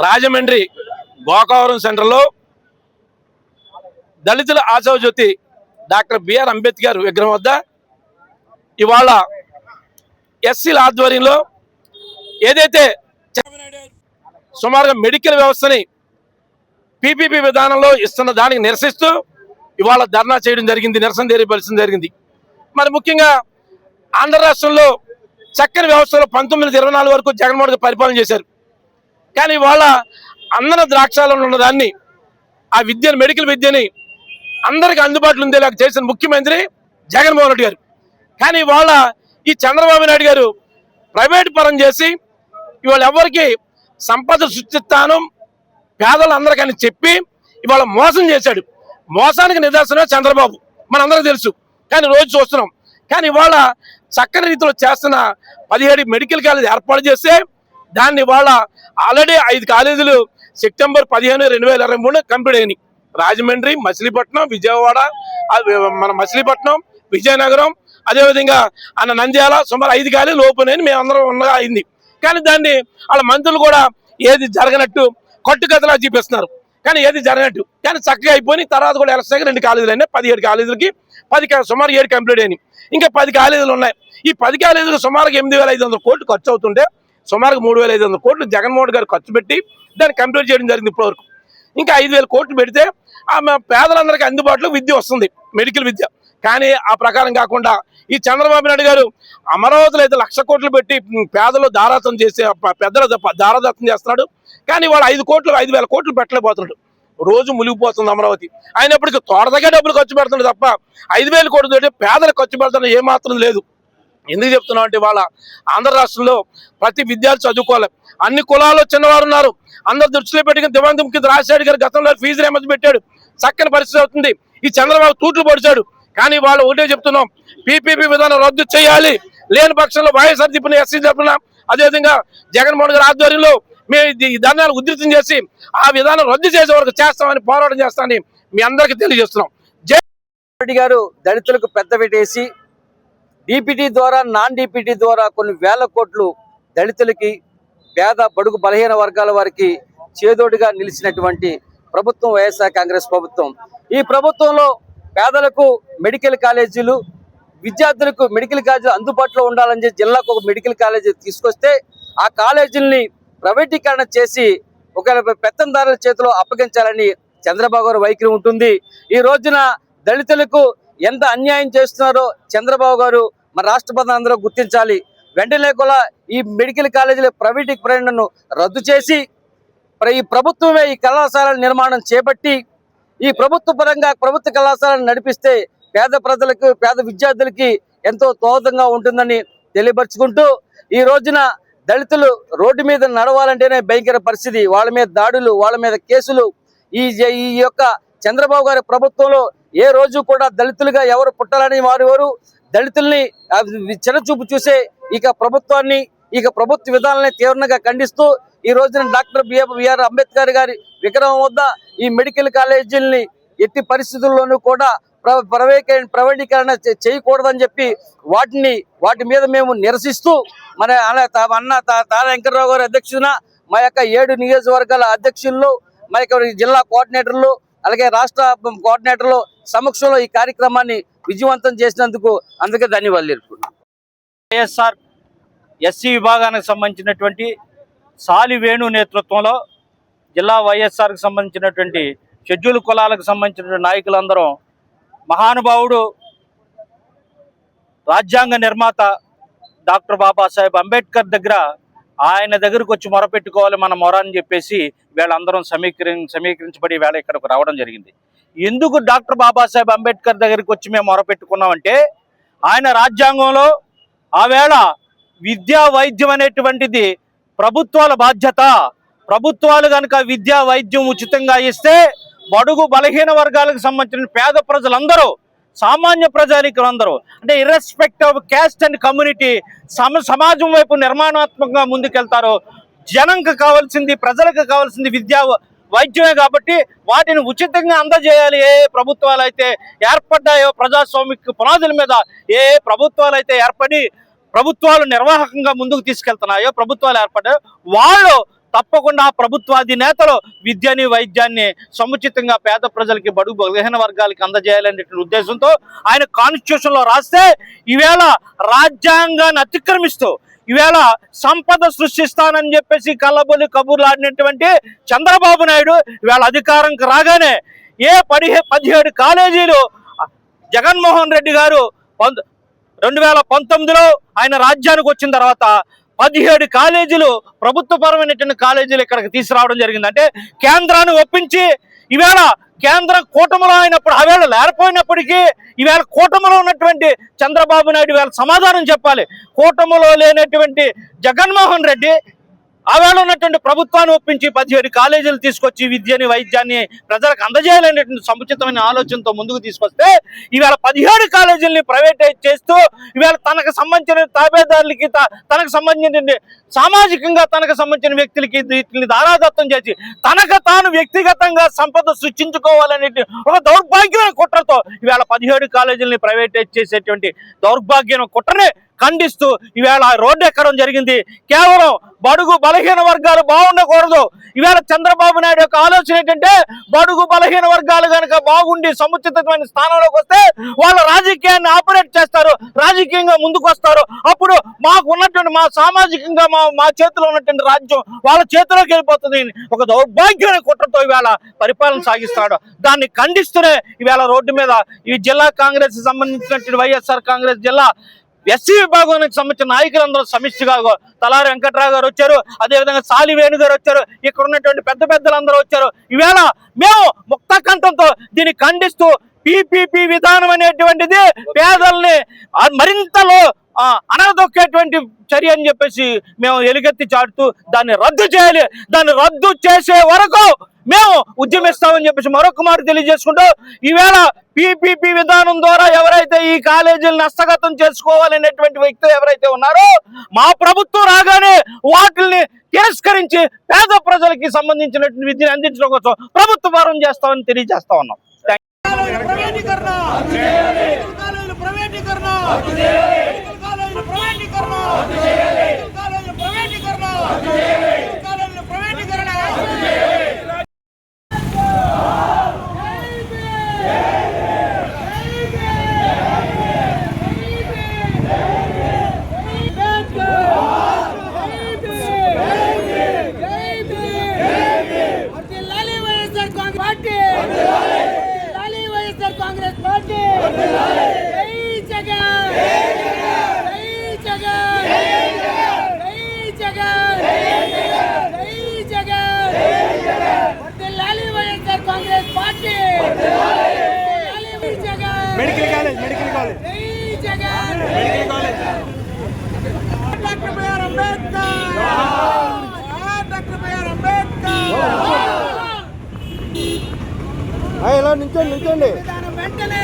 రాజమండ్రి గోకవరం సెంటర్లో దళితుల ఆశవజ్యోతి doctor BR Ambedkar విగ్రహం వద్ద ఇవాళ ఎస్సీల ఆధ్వర్యంలో ఏదైతే సుమారుగా మెడికల్ వ్యవస్థని పీపీపీ విధానంలో ఇస్తున్న దానికి నిరసిస్తూ ఇవాళ ధర్నా చేయడం జరిగింది నిరసన తెలియపరచడం జరిగింది. మరి ముఖ్యంగా ఆంధ్ర రాష్ట్రంలో చక్కని వ్యవస్థలో పంతొమ్మిది ఇరవై నాలుగు వరకు జగన్మోహన్ పరిపాలన చేశారు. కానీ వాళ్ళ అందన ద్రాక్షాలలో ఉన్నదాన్ని ఆ విద్యను మెడికల్ విద్యని అందరికి అందుబాటులో ఉండేలా చేసిన ముఖ్యమంత్రి జగన్మోహన్ రెడ్డి గారు. కానీ వాళ్ళ ఈ చంద్రబాబు నాయుడు గారు ప్రైవేట్ పరం చేసి ఇవాళ ఎవరికి సంపద సృష్టిస్తాను పేదలందరికని చెప్పి ఇవాళ మోసం చేశాడు. మోసానికి నిదర్శనం చంద్రబాబు. మనందరికీ తెలుసు. కానీ రోజు చూస్తున్నాం. కానీ ఇవాళ చక్కని రీతిలో చేస్తున్న పదిహేడు మెడికల్ కాలేజ్ ఏర్పాటు చేస్తే దాన్ని ఇవాళ ఆల్రెడీ ఐదు కాలేజీలు సెప్టెంబర్ పదిహేను రెండు వేల ఇరవై మూడు కంప్లీట్ అయినాయి. రాజమండ్రి మచిలీపట్నం విజయవాడ మన మచిలీపట్నం విజయనగరం అదేవిధంగా అన్న నంద్యాల సుమారు ఐదు కాలేజీలు ఓపెన్ అయింది మేమందరం ఉండగా అయింది. కానీ దాన్ని వాళ్ళ మంత్రులు కూడా ఏది జరగనట్టు కట్టుకథలా చూపిస్తున్నారు. కానీ ఏది జరగనట్టు. కానీ చక్కగా అయిపోయి తర్వాత కూడా ఎలక్షన్ రెండు కాలేజీలు అయినాయి. పదిహేడు కాలేజీలకి పది సుమారు ఏడు కంప్లీట్ అయినాయి. ఇంకా పది కాలేజీలు ఉన్నాయి. ఈ పది కాలేజీలు సుమారుగా ఎనిమిది వేల ఐదు వందల కోట్లు ఖర్చు అవుతుంటే సుమారుగా మూడు వేల ఐదు వందల కోట్లు జగన్మోహన్ గారు ఖర్చు పెట్టి దాన్ని కంప్లీట్ చేయడం జరిగింది ఇప్పటివరకు. ఇంకా ఐదు వేల కోట్లు పెడితే ఆమె పేదలందరికీ అందుబాటులో విద్య వస్తుంది మెడికల్ విద్య. కానీ ఆ ప్రకారం కాకుండా ఈ చంద్రబాబు నాయుడు గారు అమరావతిలో అయితే లక్ష కోట్లు పెట్టి పేదలు దారాతం చేసే పెద్దల పెద్దలు దారాదత్తం చేస్తున్నాడు. కానీ వాళ్ళు ఐదు కోట్లు ఐదు వేల కోట్లు పెట్టలేకపోతున్నాడు. రోజు మునిగిపోతుంది అమరావతి. అయినప్పటికీ తోడదగా డబ్బులు ఖర్చు పెడుతున్నాడు తప్ప ఐదు వేల కోట్లు పెట్టి పేదలకు ఖర్చు పెడుతున్న ఏమాత్రం లేదు. ఎందుకు చెప్తున్నాం అంటే ఇవాళ ఆంధ్ర రాష్ట్రంలో ప్రతి విద్యార్థి చదువుకోవాలి. అన్ని కులాల్లో చిన్నవారు ఉన్నారు. అందరు దృష్టిలో పెట్టుకుని దివంతం కింద రాజశేఖర్ గారు గతంలో ఫీజు రేమతి పెట్టాడు. చక్కని పరిస్థితి అవుతుంది. ఈ చంద్రబాబు తూట్లు పొడిచాడు. కానీ వాళ్ళు ఒకటే చెప్తున్నాం. పీపీపీ విధానం రద్దు చేయాలి. లేని పక్షంలో వైఎస్ఆర్ తిప్పిన ఎస్సీ చెప్పిన అదేవిధంగా జగన్మోహన్ గారి ఆధ్వర్యంలో మేము ఈ ధర్నాలు ఉధృతం చేసి ఆ విధానం రద్దు చేసే వరకు చేస్తామని పోరాటం చేస్తామని మీ అందరికీ తెలియజేస్తున్నాం. జై రెడ్డి గారు దళితులకు పెద్ద పెట్టేసి డిపిటీ ద్వారా నాన్ డిపిటీ ద్వారా కొన్ని వేల కోట్లు దళితులకి పేద బడుగు బలహీన వర్గాల వారికి చేదోడుగా నిలిచినటువంటి ప్రభుత్వం వైఎస్ఆర్ కాంగ్రెస్ ప్రభుత్వం. ఈ ప్రభుత్వంలో పేదలకు మెడికల్ కాలేజీలు విద్యార్థులకు మెడికల్ కాలేజీలు అందుబాటులో ఉండాలని చెప్పి జిల్లాకు ఒక మెడికల్ కాలేజీ తీసుకొస్తే ఆ కాలేజీల్ని ప్రైవేటీకరణ చేసి ఒక పెత్తందారుల చేతిలో అప్పగించాలని చంద్రబాబు గారు వైఖరి ఉంటుంది. ఈ రోజున దళితులకు ఎంత అన్యాయం చేస్తున్నారో చంద్రబాబు గారు మన రాష్ట్రపతి అందరూ గుర్తించాలి. వెంటనే కూడా ఈ మెడికల్ కాలేజీల ప్రైవేటీకరణను రద్దు చేసి ప్ర- ఈ ప్రభుత్వమే ఈ కళాశాలల నిర్మాణం చేపట్టి ఈ ప్రభుత్వ పరంగా ప్రభుత్వ కళాశాలను నడిపిస్తే పేద ప్రజలకు పేద విద్యార్థులకి ఎంతో దోహదంగా ఉంటుందని తెలియపరుచుకుంటూ ఈ రోజున దళితులు రోడ్డు మీద నడవాలంటేనే భయంకర పరిస్థితి. వాళ్ళ మీద దాడులు వాళ్ళ మీద కేసులు ఈ ఈ యొక్క చంద్రబాబు గారి ప్రభుత్వంలో ఏ రోజు కూడా దళితులుగా ఎవరు పుట్టాలని వారు దళితుల్ని ఆ, చిన్నచూపు చూసే ఇక ప్రభుత్వాన్ని ఇక ప్రభుత్వ విధానాన్ని తీవ్రంగా ఖండిస్తూ ఈ రోజున డాక్టర్ బిఆర్ బిఆర్ అంబేద్కర్ గారి విగ్రహం వద్ద ఈ మెడికల్ కాలేజీల్ని ఎట్టి పరిస్థితుల్లోనూ కూడా ప్ర- ప్రవణీకరణ చేయకూడదని చెప్పి వాటిని వాటి మీద మేము నిరసిస్తూ మన తా- అన్న తా- వెంకటరావు గారి అధ్యక్షున మా యొక్క ఏడు నియోజకవర్గాల అధ్యక్షుల్లో మా యొక్క జిల్లా కోఆర్డినేటర్లు అలాగే రాష్ట్ర కోఆర్డినేటర్లు సమక్షంలో ఈ కార్యక్రమాన్ని విజయవంతం చేసినందుకు అందుకే ధన్యవాదాలు తెలుపుకుంటున్నాను. వైఎస్ఆర్ ఎస్సీ విభాగానికి సంబంధించినటువంటి సాలి వేణు నేతృత్వంలో జిల్లా వైఎస్ఆర్కి సంబంధించినటువంటి షెడ్యూల్ కులాలకు సంబంధించినటువంటి నాయకులందరం మహానుభావుడు రాజ్యాంగ నిర్మాత డాక్టర్ బాబాసాహెబ్ అంబేద్కర్ దగ్గర ఆయన దగ్గరకు వచ్చి మొరపెట్టుకోవాలి మన మొర అని చెప్పేసి వీళ్ళందరం సమీకరి సమీకరించబడి వేళ ఇక్కడికి రావడం జరిగింది. ఎందుకు డాక్టర్ బాబాసాహెబ్ అంబేద్కర్ దగ్గరికి వచ్చి మేము మొరపెట్టుకున్నామంటే ఆయన రాజ్యాంగంలో ఆవేళ విద్యా వైద్యం అనేటువంటిది ప్రభుత్వాల బాధ్యత. ప్రభుత్వాలు కనుక విద్యా వైద్యం ఉచితంగా ఇస్తే బడుగు బలహీన వర్గాలకు సంబంధించిన పేద ప్రజలందరూ సామాన్య ప్రజానికులు అందరూ అంటే irrespective of caste and community సమ సమాజం వైపు నిర్మాణాత్మకంగా ముందుకెళ్తారు. జనంకు కావాల్సింది ప్రజలకు కావాల్సింది విద్యా వైద్యమే కాబట్టి వాటిని ఉచితంగా అందజేయాలి. ఏ ప్రభుత్వాలు అయితే ఏర్పడ్డాయో ప్రజాస్వామిక పునాదుల మీద ఏ ప్రభుత్వాలు అయితే ఏర్పడి ప్రభుత్వాలు నిర్వాహకంగా ముందుకు తీసుకెళ్తున్నాయో ప్రభుత్వాలు ఏర్పడ్డాయో వాళ్ళు తప్పకుండా ప్రభుత్వాధినేతలు ప్రభుత్వాది నేతలు విద్యని వైద్యాన్ని సముచితంగా పేద ప్రజలకి బడుగు బలహీన వర్గాలకి అందజేయాలనే ఉద్దేశంతో ఆయన కాన్స్టిట్యూషన్లో రాస్తే ఈవేళ రాజ్యాంగాన్ని అతిక్రమిస్తూ ఈవేళ సంపద సృష్టిస్తానని చెప్పేసి కళ్ళబొల్లి కబుర్లు ఆడినటువంటి చంద్రబాబు నాయుడు ఈవేళ అధికారంకి రాగానే ఏ పదిహే పదిహేడు కాలేజీలు జగన్మోహన్ రెడ్డి గారు పంద- రెండు వేల పంతొమ్మిదిలో ఆయన రాజ్యానికి వచ్చిన తర్వాత పదిహేడు కాలేజీలు ప్రభుత్వపరమైనటువంటి కాలేజీలు ఇక్కడికి తీసుకురావడం జరిగింది. అంటే కేంద్రాన్ని ఒప్పించి ఈవేళ కేంద్ర కూటమిలో అయినప్పుడు ఆవేళ లేకపోయినప్పటికీ ఈవేళ కూటమిలో ఉన్నటువంటి చంద్రబాబు నాయుడు వేళ సమాధానం చెప్పాలి. కూటమిలో లేనటువంటి జగన్మోహన్ రెడ్డి ఆవేళ ఉన్నటువంటి ప్రభుత్వాన్ని ఒప్పించి పదిహేడు కాలేజీలు తీసుకొచ్చి విద్యని వైద్యాన్ని ప్రజలకు అందజేయాలనేటువంటి సముచితమైన ఆలోచనతో ముందుకు తీసుకొస్తే ఇవాళ పదిహేడు కాలేజీలని ప్రైవేటైజ్ చేస్తూ ఇవాళ తనకు సంబంధించిన తాబేదారులకి తనకు సంబంధించిన సామాజికంగా తనకు సంబంధించిన వ్యక్తులకి వీటిని దారాదత్తం చేసి తనకు తాను వ్యక్తిగతంగా సంపద సృష్టించుకోవాలనే ఒక దౌర్భాగ్యమైన కుట్రతో ఇవాళ పదిహేడు కాలేజీలని ప్రైవేటైజ్ చేసేటువంటి దౌర్భాగ్యమైన కుట్రనే ఖండిస్తూ ఈవేళ రోడ్డు ఎక్కడం జరిగింది. కేవలం బడుగు బలహీన వర్గాలు బాగుండకూడదు. ఈవేళ చంద్రబాబు నాయుడు యొక్క ఆలోచన ఏంటంటే బడుగు బలహీన వర్గాలు కనుక బాగుండి సముచితమైన స్థానంలోకి వస్తే వాళ్ళ రాజకీయాన్ని ఆపరేట్ చేస్తారు. రాజకీయంగా ముందుకు వస్తారు అప్పుడు మాకు ఉన్నటువంటి మా సామాజికంగా మా మా చేతిలో ఉన్నటువంటి రాజ్యం వాళ్ళ చేతిలోకి వెళ్ళిపోతుంది. ఒక దౌర్భాగ్యమైన కుట్రతో ఈవేళ పరిపాలన సాగిస్తాడు. దాన్ని ఖండిస్తూనే ఈవేళ రోడ్డు మీద ఈ జిల్లా కాంగ్రెస్ సంబంధించినటువంటి వైఎస్ఆర్ కాంగ్రెస్ జిల్లా ఎస్సీ విభాగానికి సంబంధించిన నాయకులందరూ సమిష్టిగా తలారి వెంకట్రావు గారు వచ్చారు. అదేవిధంగా సాలి వేణు గారు వచ్చారు. ఇక్కడ ఉన్నటువంటి పెద్ద పెద్దలందరూ వచ్చారు. ఈవేళ మేము ముక్త కంఠంతో దీన్ని ఖండిస్తూ పిపిపి విధానం అనేటువంటిది పేదల్ని మరింతలో అనదొక్కేటువంటి చర్య అని చెప్పేసి మేము ఎలుగెత్తి చాటుతూ దాన్ని రద్దు చేయాలి. దాన్ని రద్దు చేసే వరకు మేము ఉద్యమిస్తామని చెప్పేసి మరొక మాట తెలియజేసుకుంటూ ఈవేళ పిపిపి విధానం ద్వారా ఎవరైతే ఈ కాలేజీలను హస్తగతం చేసుకోవాలనేటువంటి వ్యక్తులు ఎవరైతే ఉన్నారో మా ప్రభుత్వం రాగానే వాటిల్ని తిరస్కరించి పేద ప్రజలకి సంబంధించినటువంటి విద్యను అందించడం కోసం ప్రభుత్వ భారం చేస్తామని తెలియజేస్తా ఉన్నాం ప్రైవేటీకరణ మెడికల్ కాలేజీల ప్రైవేటీకరణ మెడికల్ కాలేజీల ప్రైవేటీకరణ మెడికల్ కాలేజీల ప్రైవేటీకరణ మెడికల్ కాలేజీల ప్రైవేటీకరణ వర్ధిల్లాలి వైఎస్ఆర్ కాంగ్రెస్ పార్టీ! వైఎస్ఆర్ కాంగ్రెస్ పార్టీ! జై జగన్! జై జగన్! జై జగన్! జై జగన్! వర్ధిల్లాలి YSR Congress Party! Medical college medical college. జై Jagan! Medical college. Doctor BR Ambedkar! Doctor BR Ambedkar విధానం వెంటనే పిపి విధానం వెంటనే పిపి విధానం వెంటనే పిపి విధానం ఇలా నించండి నించండి వెంటనే.